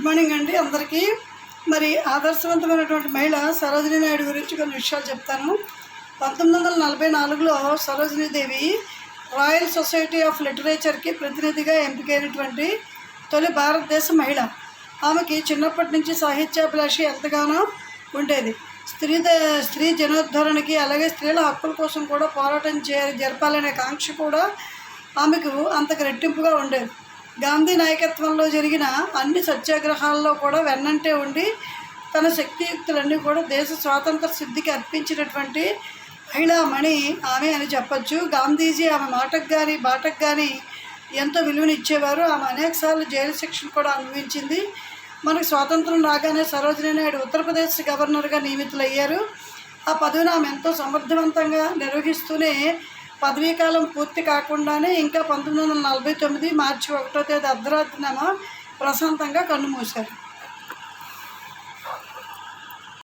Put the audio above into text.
Good morning అండి అందరికీ. మరి ఆదర్శవంతమైనటువంటి మహిళ సరోజిని నాయుడు గురించి కొన్ని విషయాలు చెప్తాను. పంతొమ్మిది వందల నలభై నాలుగులో సరోజినీదేవి రాయల్ సొసైటీ ఆఫ్ లిటరేచర్కి ప్రతినిధిగా ఎంపికైనటువంటి తొలి భారతదేశ మహిళ. ఆమెకి చిన్నప్పటి నుంచి సాహిత్యాభిలాషి ఎంతగానో ఉండేది. స్త్రీ స్త్రీ జనోద్ధరణకి అలాగే స్త్రీల హక్కుల కోసం కూడా పోరాటం చే జరపాలనే కాంక్ష కూడా ఆమెకు అంతకు రెట్టింపుగా ఉండేది. గాంధీ నాయకత్వంలో జరిగిన అన్ని సత్యాగ్రహాల్లో కూడా వెన్నంటే ఉండి తన శక్తియుక్తులన్నీ కూడా దేశ స్వాతంత్ర సిద్ధికి అర్పించినటువంటి మహిళామణి ఆమె అని చెప్పచ్చు. గాంధీజీ ఆమె మాటకు కానీ బాటకు కానీ ఎంతో విలువనిచ్చేవారు. ఆమె అనేకసార్లు జైలు శిక్షను కూడా అనుభవించింది. మనకు స్వాతంత్రం రాగానే సరోజినీ నాయుడు ఉత్తరప్రదేశ్ గవర్నర్గా నియమితులయ్యారు. ఆ పదవిని ఆమె ఎంతో సమర్థవంతంగా నిర్వహిస్తూనే పదవీకాలం పూర్తి కాకుండానే ఇంకా పంతొమ్మిది వందల నలభై తొమ్మిది మార్చి ఒకటో తేదీ అర్ధరాత్రినామ ప్రశాంతంగా కన్నుమూశారు